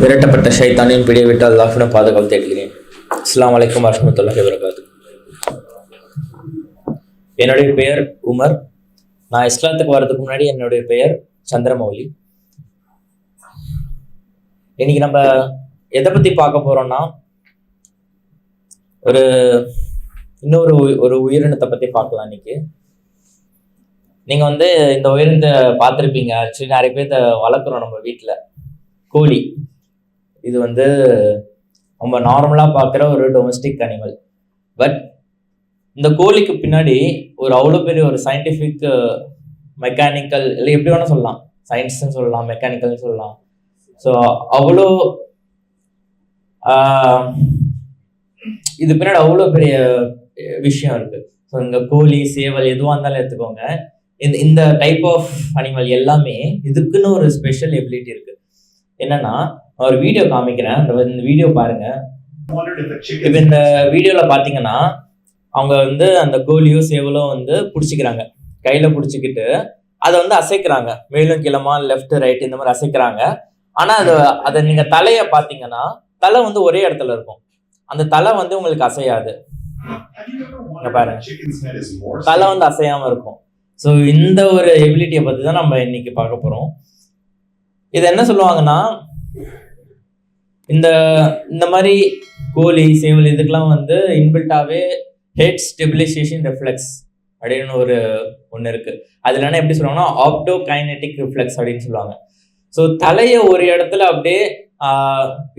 விரட்டப்பட்ட ஷைத்தானின் பிடியை விட்டு அல்லாஹ்விடம் பாதுகாப்பு தேடுகிறேன். அஸ்ஸலாமு அலைக்கும் வரமத்துல்லாஹி வரகாது என்னுடைய பெயர் உமர். நான் இஸ்லாத்துக்கு வர்றதுக்கு முன்னாடி என்னுடைய பெயர் சந்திரமௌலி. இன்னைக்கு நம்ம எதை பத்தி பார்க்க போறோம்னா ஒரு இன்னொரு உயி- ஒரு உயிரினத்தை பத்தி பார்க்கலாம் இன்னைக்கு. நீங்க வந்து இந்த உயிரினத்தை பார்த்துருப்பீங்க. ஆக்சுவலி நிறைய பேர்த்த வளர்க்குறோம் நம்ம வீட்டில் கோழி. இது வந்து ரொம்ப நார்மலாக பார்க்குற ஒரு டொமஸ்டிக் அனிமல் பட் இந்த கோழிக்கு பின்னாடி ஒரு அவ்வளோ பெரிய ஒரு சயின்டிஃபிக் மெக்கானிக்கல் இல்லை எப்படி வேணால் சொல்லலாம். சயின்ஸ்னு சொல்லலாம் மெக்கானிக்கல்னு சொல்லலாம். ஸோ அவ்வளோ இது பின்னாடி அவ்வளோ பெரிய விஷயம் இருக்குது ஸோ இந்த கோழி சேவல் எதுவாக இருந்தாலும் எடுத்துக்கோங்க. இந்த இந்த டைப் ஆஃப் அனிமல் எல்லாமே இதுக்குன்னு ஒரு ஸ்பெஷல் எபிலிட்டி இருக்குது என்னன்னா நான் ஒரு வீடியோ காமிக்கிறேன். இந்த வீடியோ பாருங்க. இப்போ இந்த வீடியோவில் பார்த்தீங்கன்னா அவங்க வந்து அந்த கோழியோ சேவலோ வந்து பிடிச்சிக்கிறாங்க. கையில பிடிச்சிக்கிட்டு அதை வந்து அசைக்கிறாங்க. மேலும் கீழமா லெஃப்ட் ரைட் இந்த மாதிரி அசைக்கிறாங்க. ஆனா அது அதை நீங்க தலைய பாத்தீங்கன்னா தலை வந்து ஒரே இடத்துல இருக்கும். அந்த தலை வந்து உங்களுக்கு அசையாது. பாருங்க. தலை வந்து அசையாம இருக்கும். ஸோ இந்த ஒரு எபிலிட்டியை பத்தி தான் நம்ம இன்னைக்கு பார்க்க போறோம். இது என்ன சொல்லுவாங்கன்னா இந்த இந்த மாதிரி கோழி சேவல் இதுக்கெல்லாம் வந்து இன்பில்ட்டாவே ஹெட் ஸ்டெபிலைசேஷன் ரெஃப்ளெக்ஸ் அப்படின்னு ஒரு ஒன்று இருக்கு. அதில் என்ன எப்படி சொல்லுவாங்கன்னா ஆப்டோ கைனெட்டிக் ரிஃப்ளெக்ஸ் அப்படின்னு சொல்லுவாங்க. ஸோ தலையை ஒரு இடத்துல அப்படியே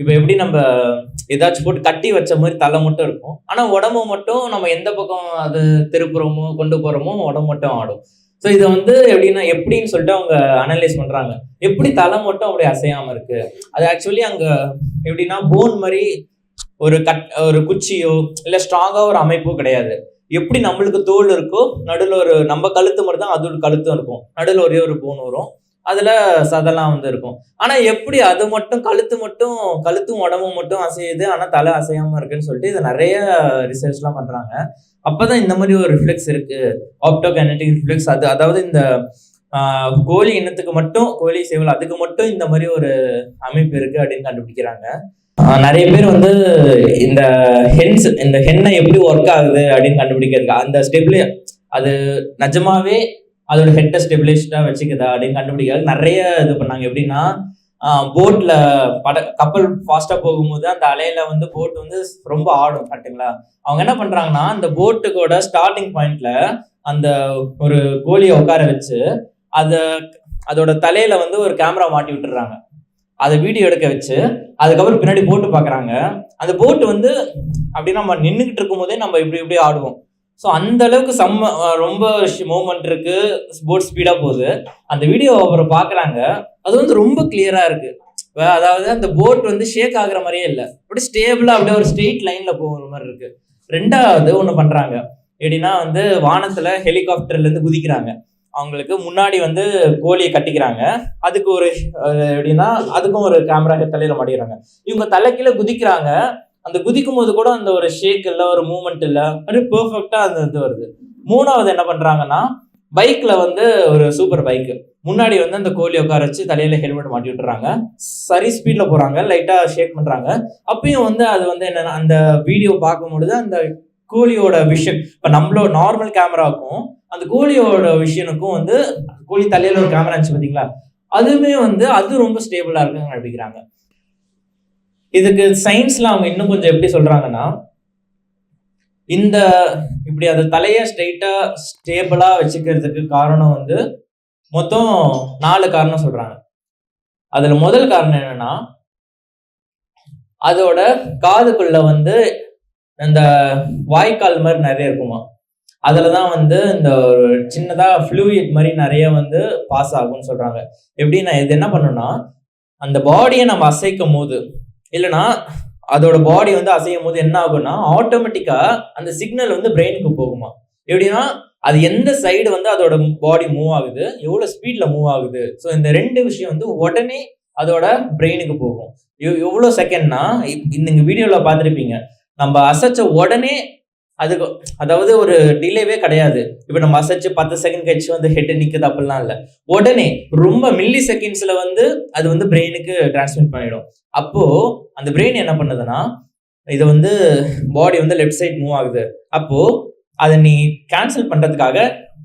இப்போ எப்படி நம்ம ஏதாச்சும் போட்டு கட்டி வச்ச மாதிரி தலை மட்டும் இருக்கும். ஆனால் உடம்பு மட்டும் நம்ம எந்த பக்கம் அது திருப்புறோமோ கொண்டு போகிறோமோ உடம்பு மட்டும் ஆடும். ஸோ இதை வந்து எப்படின்னா எப்படின்னு சொல்லிட்டு அவங்க அனலைஸ் பண்ணுறாங்க எப்படி தலை மட்டும் அப்படி அசையாமல் இருக்கு? அது ஆக்சுவலி அங்கே எப்படின்னா போன் மாதிரி ஒரு கட் ஒரு குச்சியோ இல்லை ஸ்ட்ராங்காக ஒரு அமைப்போ கிடையாது. எப்படி நம்மளுக்கு தோல் இருக்கோ நடுவில் ஒரு நம்ம கழுத்து மாதிரி தான் அதோட கழுத்தும் இருக்கும். நடுவில் ஒரே ஒரு போன் வரும். அதில் சதெல்லாம் வந்து இருக்கும். ஆனால் எப்படி அது மட்டும் கழுத்து மட்டும் கழுத்தும் உடம்பும் மட்டும் அசையுது ஆனால் தலை அசையாமல் இருக்குன்னு சொல்லிட்டு இதை நிறைய ரிசர்ச்லாம் பண்ணுறாங்க அப்போ தான் இந்த மாதிரி ஒரு ரிஃப்ளெக்ஸ் இருக்கு. ஆப்டோகைனட்டிக் ரிஃப்ளெக்ஸ் அது அதாவது இந்த கோழி இனத்துக்கு மட்டும் கோழி சேவல் அதுக்கு மட்டும் இந்த மாதிரி ஒரு அமைப்பு இருக்குது அப்படின்னு கண்டுபிடிக்கிறாங்க. நிறைய பேர் வந்து இந்த ஹென்ஸ் இந்த ஹென்னை எப்படி ஒர்க் ஆகுது அப்படின்னு கண்டுபிடிக்கிறதுக்கு? அந்த ஸ்டெபிளி அது நிஜமாவே அதோட ஹெட்டை ஸ்டெபிலைஸ்டா வச்சுக்குதா அப்படின்னு கண்டுபிடிக்கிறது நிறைய இது பண்ணாங்க. எப்படின்னா போட்டில் பட கப்பல் ஃபாஸ்ட்டாக போகும்போது அந்த அலையில் வந்து போட் வந்து ரொம்ப ஆடும் கரெக்ட்டுங்களா? அவங்க என்ன பண்ணுறாங்கன்னா அந்த போட்டுக்கோட ஸ்டார்டிங் பாயிண்டில் அந்த ஒரு கோழியை உட்கார வச்சு அதை அதோட தலையில் வந்து ஒரு கேமரா மாட்டி விட்டுறாங்க அதை வீடியோ எடுக்க வச்சு அதுக்கப்புறம் பின்னாடி போட்டு பார்க்குறாங்க அந்த போட்டு வந்து அப்படி நம்ம நின்றுக்கிட்டு இருக்கும் போதே நம்ம இப்படி இப்படி ஆடுவோம். ஸோ அந்த அளவுக்கு செம்ம ரொம்ப மூமெண்ட் இருக்கு. போட் ஸ்பீடா போகுது. அந்த வீடியோ அப்புறம் பார்க்குறாங்க அது வந்து ரொம்ப கிளியரா இருக்கு. அதாவது அந்த போட் வந்து ஷேக் ஆகுற மாதிரியே இல்லை. அப்படியே ஸ்டேபிளா அப்படியே ஒரு ஸ்ட்ரெயிட் லைன்ல போகிற மாதிரி இருக்கு. ரெண்டாவது ஒன்று பண்றாங்க. எப்படின்னா வந்து வானத்துல ஹெலிகாப்டர்ல இருந்து குதிக்கிறாங்க. அவங்களுக்கு முன்னாடி வந்து கோழியை கட்டிக்கிறாங்க. அதுக்கு ஒரு எப்படின்னா அதுக்கும் ஒரு கேமரா தலையில மாட்டிக்கிறாங்க. இவங்க தலைக்கீழ குதிக்கிறாங்க. அந்த குதிக்கும் போது கூட அந்த ஒரு ஷேக் இல்ல ஒரு மூமெண்ட் இல்ல அப்படியே பெர்ஃபெக்டா அந்த இது வருது. மூணாவது என்ன பண்றாங்கன்னா பைக்ல வந்து ஒரு சூப்பர் பைக் முன்னாடி வந்து அந்த கோழி உட்கார வச்சு தலையில ஹெல்மெட் மாட்டி விட்டுறாங்க. சரி ஸ்பீட்ல போறாங்க லைட்டா ஷேக் பண்றாங்க. அப்பயும் வந்து அது வந்து என்னன்னா அந்த வீடியோ பார்க்கும்பொழுது அந்த கோழியோட விஷன் இப்ப நம்மளோட நார்மல் கேமராவுக்கும் அந்த கோழியோட விஷயனுக்கும் வந்து கோழி தலையில ஒரு கேமரா இருந்துச்சு பாத்தீங்களா அதுவுமே வந்து அது ரொம்ப ஸ்டேபிளா இருக்குன்னு நடிக்கிறாங்க இதுக்கு சயின்ஸ்ல அவங்க இன்னும் கொஞ்சம் எப்படி சொல்றாங்கன்னா இந்த இப்படி அது தலையை ஸ்ட்ரைட்டா ஸ்டேபிளா வச்சுக்கிறதுக்கு காரணம் வந்து மொத்தம் நாலு காரணம் சொல்றாங்க. அதுல முதல் காரணம் என்னன்னா அதோட காதுக்குள்ள வந்து இந்த வாய்க்கால் மாதிரி நிறைய இருக்குமா? அதில் தான் வந்து இந்த ஒரு சின்னதாக ஃப்ளூயிட் மாதிரி நிறைய வந்து பாஸ் ஆகும்னு சொல்றாங்க. எப்படின்னா இது என்ன பண்ணுன்னா அந்த பாடியை நம்ம அசைக்கும் போது இல்லைன்னா அதோட பாடி வந்து அசையும் போது என்ன ஆகும்னா ஆட்டோமேட்டிக்காக அந்த சிக்னல் வந்து பிரெயினுக்கு போகுமா? எப்படின்னா அது எந்த சைடு வந்து அதோட பாடி மூவ் ஆகுது எவ்வளோ ஸ்பீடில் மூவ் ஆகுது. ஸோ இந்த ரெண்டு விஷயம் வந்து உடனே அதோட பிரெயினுக்கு போகும். எவ்வளோ செகண்ட்னா இந்த வீடியோவில் பார்த்துருப்பீங்க. நம்ம அசைச்ச உடனே அதுக்கு அதாவது ஒரு டிலேவே கிடையாது. இப்போ நம்ம அசைச்சு பத்து செகண்ட் கழிச்சு வந்து ஹெட் நிற்குது அப்படிலாம் இல்லை. உடனே ரொம்ப மில்லி செகண்ட்ஸில் வந்து அது வந்து பிரெயினுக்கு டிரான்ஸ்மிட் பண்ணிடும். அப்போது அந்த பிரெயின் என்ன பண்ணுதுன்னா இது வந்து பாடி வந்து லெஃப்ட் சைட் மூவ் ஆகுது. அப்போது அதை நீ கேன்சல் பண்ணுறதுக்காக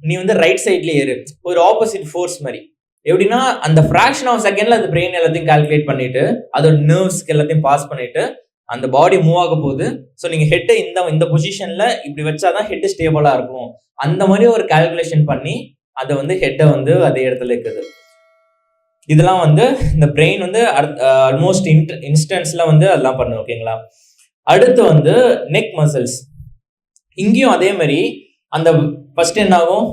நீ வந்து ரைட் சைட்லேயே ஏறு. ஒரு ஆப்போசிட் ஃபோர்ஸ் மாதிரி. எப்படின்னா அந்த ஃபிராக்ஷன் ஆஃப் செகண்ட்ல அந்த பிரெயின் எல்லாத்தையும் கால்குலேட் பண்ணிட்டு அதோட நர்வ்ஸ்க்கு எல்லாத்தையும் பாஸ் பண்ணிட்டு அந்த பாடி மூவ் ஆக போகுது. ஸோ நீங்கள் ஹெட்டை இந்த இந்த பொசிஷனில் இப்படி வச்சாதான் ஹெட்டு ஸ்டேபிளாக இருக்கும். அந்த மாதிரி ஒரு கால்குலேஷன் பண்ணி அதை வந்து ஹெட்டை வந்து அதே இடத்துல இருக்குது. இதெல்லாம் வந்து இந்த பிரெயின் வந்து ஆல்மோஸ்ட் இன்ஸ்டன்ஸ்ல வந்து அதெல்லாம் பண்ணும் ஓகேங்களா அடுத்து வந்து நெக் மசில்ஸ் இங்கேயும் அதே மாதிரி அந்த ஃபர்ஸ்ட் என்ன ஆகும்?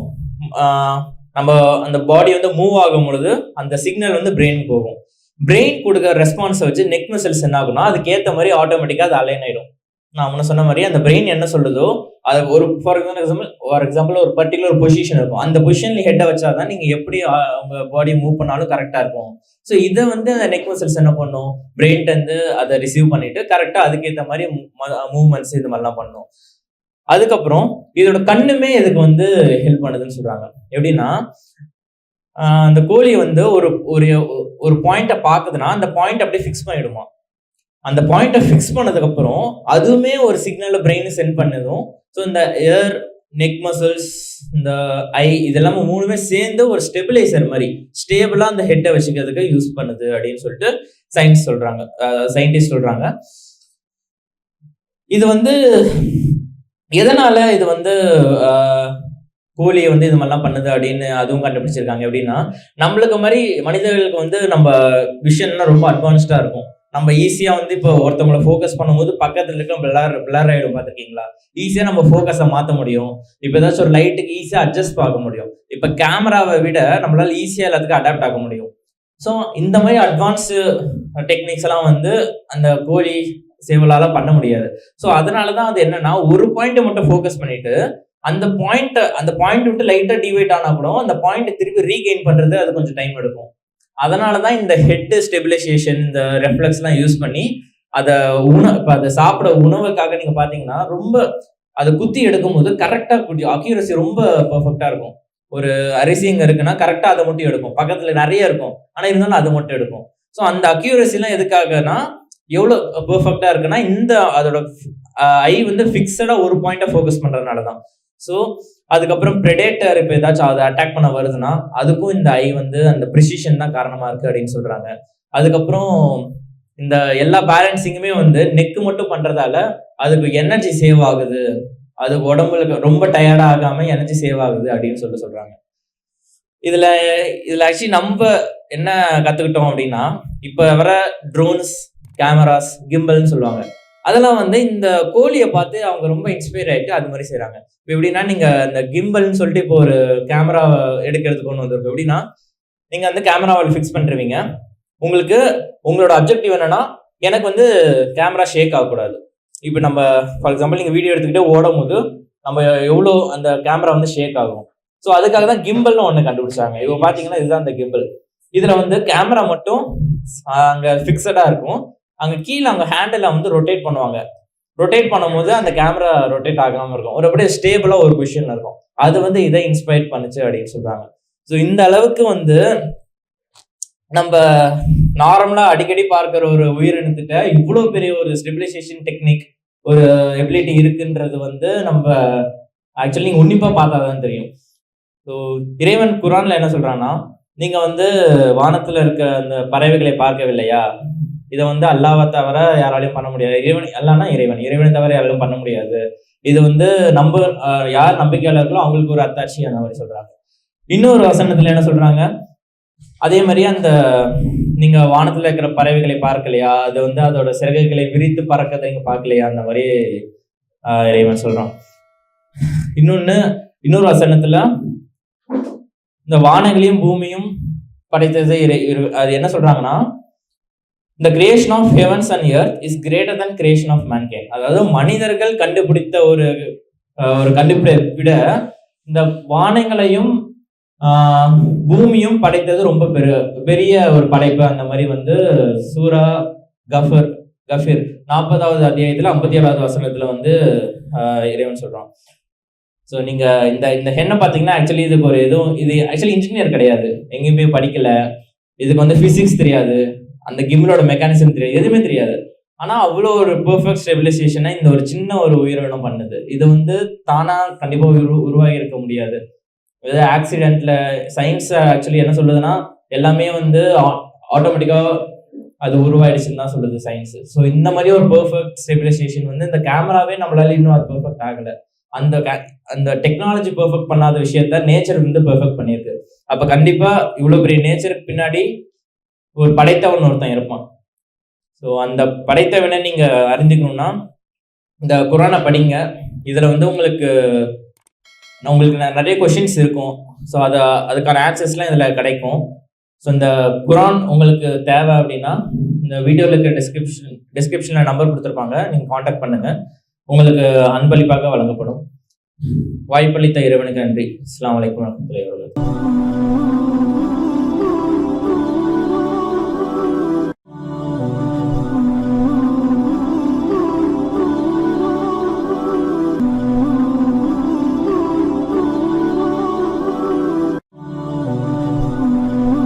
நம்ம அந்த பாடி வந்து மூவ் ஆகும் பொழுது அந்த சிக்னல் வந்து பிரெயினுக்கு போகும். பிரெயின் கொடுக்குற ரெஸ்பான்ஸை வச்சு நெக் மசில்ஸ் என்ன ஆகும்னா அதுக்கேற்ற மாதிரி ஆட்டோமேட்டிக்காக அது அலைன் ஆயிடும். நான் முன்ன சொன்ன மாதிரி அந்த பிரெயின் என்ன சொல்லுதோ அது ஒரு ஃபார் எக்ஸாம்பிள் ஃபார் எக்ஸாம்பிள் ஒரு பர்டிகுலர் பொசிஷன் இருக்கும். அந்த பொசிஷன்ல ஹெட்டை வச்சாதான் நீங்க எப்படி ஆ- உங்க பாடி மூவ் பண்ணாலும் கரெக்டா இருக்கும். ஸோ இதை வந்து அந்த நெக் மசில்ஸ் என்ன பண்ணும்? பிரெயின் வந்து அதை ரிசீவ் பண்ணிட்டு கரெக்டா அதுக்கேற்ற மாதிரி மூவ்மெண்ட்ஸ் இது மாதிரிலாம் பண்ணும். அதுக்கப்புறம் இதோட கண்ணுமே இதுக்கு வந்து ஹெல்ப் பண்ணுதுன்னு சொல்றாங்க. எப்படின்னா அந்த கோழி வந்து ஒரு ஒரு ஒரு பாயிண்ட்டை பார்க்குதுன்னா அந்த பாயிண்ட் அப்படியே ஃபிக்ஸ் பண்ணிடுமா? அந்த பாயிண்ட்டை ஃபிக்ஸ் பண்ணதுக்கப்புறம் அதுவுமே ஒரு சிக்னலை பிரெயின் சென்ட் பண்ணதும் ஸோ இந்த ஏர் நெக் மசில்ஸ் இந்த ஐ இதெல்லாம் மூணுமே சேர்ந்து ஒரு ஸ்டெபிலைசர் மாதிரி ஸ்டேபிளாக அந்த ஹெட்டை வச்சுக்கிறதுக்கு யூஸ் பண்ணுது அப்படின்னு சொல்லிட்டு சயின்ஸ் சொல்கிறாங்க சயின்டிஸ்ட் சொல்கிறாங்க இது வந்து எதனால இது வந்து கோழியை வந்து இது மாதிரிலாம் பண்ணுது அப்படின்னு அதுவும் கண்டுபிடிச்சிருக்காங்க. எப்படின்னா நம்மளுக்கு மாதிரி மனிதர்களுக்கு வந்து நம்ம விஷன்லாம் ரொம்ப அட்வான்ஸ்டாக இருக்கும். நம்ம ஈஸியாக வந்து இப்போ ஒருத்தவங்கள ஃபோக்கஸ் பண்ணும்போது பக்கத்தில் இருக்க பிளர் பிளர் ஆகிடும் பார்த்துருக்கீங்களா? ஈஸியாக நம்ம ஃபோக்கஸை மாற்ற முடியும். இப்போ ஏதாச்சும் ஒரு லைட்டுக்கு ஈஸியாக அட்ஜஸ்ட் பார்க்க முடியும். இப்போ கேமராவை விட நம்மளால் ஈஸியாக எல்லாத்துக்கும் அடாப்ட் ஆக முடியும். ஸோ இந்த மாதிரி அட்வான்ஸு டெக்னிக்ஸ் எல்லாம் வந்து அந்த கோழி சேவலால் பண்ண முடியாது. ஸோ அதனால தான் அது என்னன்னா ஒரு பாயிண்ட்டை மட்டும் ஃபோக்கஸ் பண்ணிட்டு அந்த பாயிண்ட் அந்த பாயிண்ட் விட்டு லைட்டா டிவைட் ஆனா கூட அந்த பாயிண்ட் திருப்பி ரீகெயின் பண்றது அது கொஞ்சம் டைம் எடுக்கும். அதனால தான் இந்த ஹெட் ஸ்டெபிலைசேஷன் இந்த ரெஃப்ளெக்ஸ்லாம் யூஸ் பண்ணி அதை உண இப்போ அதை சாப்பிட உணவுக்காக நீங்க பாத்தீங்கன்னா ரொம்ப அதை குத்தி எடுக்கும் போது கரெக்டா குட்டி அக்யூரசி ரொம்ப பெர்ஃபெக்டா இருக்கும். ஒரு அரிசி இங்க இருக்குன்னா கரெக்டா அதை மட்டும் எடுக்கும். பக்கத்துல நிறைய இருக்கும். ஆனா இருந்தாலும் அதை மட்டும் எடுக்கும். ஸோ அந்த அக்யூரசிலாம் எதுக்காகனா எவ்வளோ பெர்ஃபெக்டா இருக்குன்னா இந்த அதோட ஐ வந்து ஃபிக்ஸடா ஒரு பாயிண்ட்டை ஃபோக்கஸ் பண்ணுறதுனால தான் ஸோ அதுக்கப்புறம் ப்ரெடேட்டர் இப்போ ஏதாச்சும் அதை அட்டாக் பண்ண வருதுன்னா அதுக்கும் இந்த ஐ வந்து அந்த ப்ரிசிஷன் தான் காரணமாக இருக்குது அப்படின்னு சொல்கிறாங்க அதுக்கப்புறம் இந்த எல்லா பேலன்சிங்குமே வந்து நெக்கு மட்டும் பண்ணுறதால அதுக்கு எனர்ஜி சேவ் ஆகுது. அது உடம்புல ரொம்ப டயர்டாக ஆகாமல் எனர்ஜி சேவ் ஆகுது அப்படின்னு சொல்லிட்டு சொல்கிறாங்க இதில் இதில் ஆக்சுவலி நம்ம என்ன கற்றுக்கிட்டோம் அப்படின்னா இப்போ வர ட்ரோன்ஸ் கேமராஸ் கிம்பல்னு சொல்லுவாங்க. அதெல்லாம் வந்து இந்த கோழியை பார்த்து அவங்க ரொம்ப இன்ஸ்பயர் ஆகிட்டு அது மாதிரி செய்கிறாங்க இப்போ எப்படின்னா நீங்கள் இந்த கிம்பல்னு சொல்லிட்டு இப்போ ஒரு கேமரா எடுக்கிறதுக்கு ஒன்று வந்திருக்கு. எப்படின்னா நீங்கள் அந்த கேமராவில் ஃபிக்ஸ் பண்ணுறவீங்க உங்களுக்கு உங்களோட அப்ஜெக்டிவ் என்னன்னா எனக்கு வந்து கேமரா ஷேக் ஆகக்கூடாது. இப்போ நம்ம ஃபார் எக்ஸாம்பிள் நீங்கள் வீடியோ எடுத்துக்கிட்டே ஓடும் போது நம்ம எவ்வளோ அந்த கேமரா வந்து ஷேக் ஆகும். ஸோ அதுக்காக தான் கிம்பல்னு ஒன்று கண்டுபிடிச்சாங்க. இப்போ பார்த்தீங்கன்னா இதுதான் அந்த கிம்பல் இதில் வந்து கேமரா மட்டும் அங்கே ஃபிக்ஸடாக இருக்கும். அங்கே கீழே அங்கே ஹேண்டில் வந்து ரொட்டேட் பண்ணுவாங்க. ரொட்டேட் பண்ணும்போது அந்த கேமரா ரொட்டேட் ஆகாமல் இருக்கும். ஒரு அப்படியே ஸ்டேபிளாக ஒரு பொசிஷன் இருக்கும். அது வந்து இதை இன்ஸ்பயர் பண்ணுச்சு அப்படின்னு சொல்கிறாங்க ஸோ இந்த அளவுக்கு வந்து நம்ம நார்மலாக அடிக்கடி பார்க்குற ஒரு உயிரினத்திட்ட இவ்வளோ பெரிய ஒரு ஸ்டெபிலைசேஷன் டெக்னிக் ஒரு எபிலிட்டி இருக்குன்றது வந்து நம்ம ஆக்சுவலி நீங்கள் உன்னிப்பாக பார்த்தா தான் தெரியும். ஸோ இறைவன் குரான்ல என்ன சொல்கிறான்னா நீங்கள் வந்து வானத்தில் இருக்க அந்த பறவைகளை பார்க்கவில்லையா? இதை வந்து அல்லாவை தவிர யாராலையும் பண்ண முடியாது. இறைவன் அல்லானா இறைவன். இறைவனை தவிர யாராலும் பண்ண முடியாது. இது வந்து நம்ப யார் நம்பிக்கையாளர்களோ அவங்களுக்கு ஒரு அத்தாட்சி அந்த மாதிரி சொல்றாங்க. இன்னொரு வசனத்துல என்ன சொல்றாங்க? அதே மாதிரி அந்த நீங்க வானத்துல இருக்கிற பறவைகளை பார்க்கலையா? அது வந்து அதோட சிறகுகளை விரித்து பறக்கதை நீங்க பார்க்கலையா? அந்த மாதிரி ஆஹ் இறைவன் சொல்றான். இன்னொன்னு இன்னொரு வசனத்துல இந்த வானங்களையும் பூமியும் படைத்தது இறை அது என்ன சொல்றாங்கன்னா இந்த creation of heavens and earth is greater than creation of mankind. அதாவது மனிதர்கள் கண்டுபிடித்த ஒரு ஒரு கண்டுபிடி விட இந்த வானங்களையும் பூமியும் படைத்தது ரொம்ப பெரு பெரிய ஒரு படைப்பு. அந்த மாதிரி வந்து சூரா கஃபர் கஃபீர் நாற்பதாவது அத்தியாயத்துல ஐம்பத்தி ஏழாவது வசனத்துல வந்து இறைவன் சொல்றான். ஸோ நீங்க இந்த இந்த ஹென்னை பார்த்தீங்கன்னா ஆக்சுவலி இதுக்கு ஒரு எதுவும் இது ஆக்சுவலி இன்ஜினியர் கிடையாது. எங்கேயும் போய் படிக்கல. இதுக்கு வந்து ஃபிசிக்ஸ் தெரியாது. அந்த கிம்லோட மெக்கானிசம் தெரியாது எதுவுமே தெரியாது. ஆனால் அவ்வளோ ஒரு பெர்ஃபெக்ட் ஸ்டெபிலைசேஷனை இந்த ஒரு சின்ன ஒரு உயிரினம் பண்ணுது. இது வந்து தானாக கண்டிப்பாக உரு உருவாகி இருக்க முடியாது. இது ஆக்சிடெண்ட்டில் சயின்ஸ் ஆக்சுவலி என்ன சொல்லுதுன்னா எல்லாமே வந்து ஆட்டோமேட்டிக்காக அது உருவாயிடுச்சுன்னு தான் சொல்லுது சயின்ஸ் ஸோ இந்த மாதிரி ஒரு பெர்ஃபெக்ட் ஸ்டெபிலைசேஷன் வந்து இந்த கேமராவே நம்மளால இன்னும் அது பெர்ஃபெக்ட் ஆகலை. அந்த அந்த டெக்னாலஜி பெர்ஃபெக்ட் பண்ணாத விஷயத்த நேச்சர் வந்து பெர்ஃபெக்ட் பண்ணியிருக்கு. அப்போ கண்டிப்பாக இவ்வளோ பெரிய நேச்சருக்கு பின்னாடி ஒரு படைத்தவன் ஒருத்தன் இருப்பான். ஸோ அந்த படைத்தவனை நீங்கள் அறிந்துக்கணும்னா இந்த குரானை படிங்க. இதில் வந்து உங்களுக்கு நான் உங்களுக்கு நிறைய கொஷின்ஸ் இருக்கும். ஸோ அதை அதுக்கான ஆன்சர்ஸ்லாம் இதில் கிடைக்கும். ஸோ இந்த குரான் உங்களுக்கு தேவை அப்படின்னா இந்த வீடியோவில் இருக்க டிஸ்கிரிப்ஷன் டிஸ்கிரிப்ஷனில் நம்பர் கொடுத்துருப்பாங்க. நீங்கள் காண்டாக்ட் பண்ணுங்கள் உங்களுக்கு அன்பளிப்பாக வழங்கப்படும். வாய்ப்பளித்த இறைவனுக்கு நன்றி. இஸ்லாம் வலைக்கம் வரமத்துல்லாஹி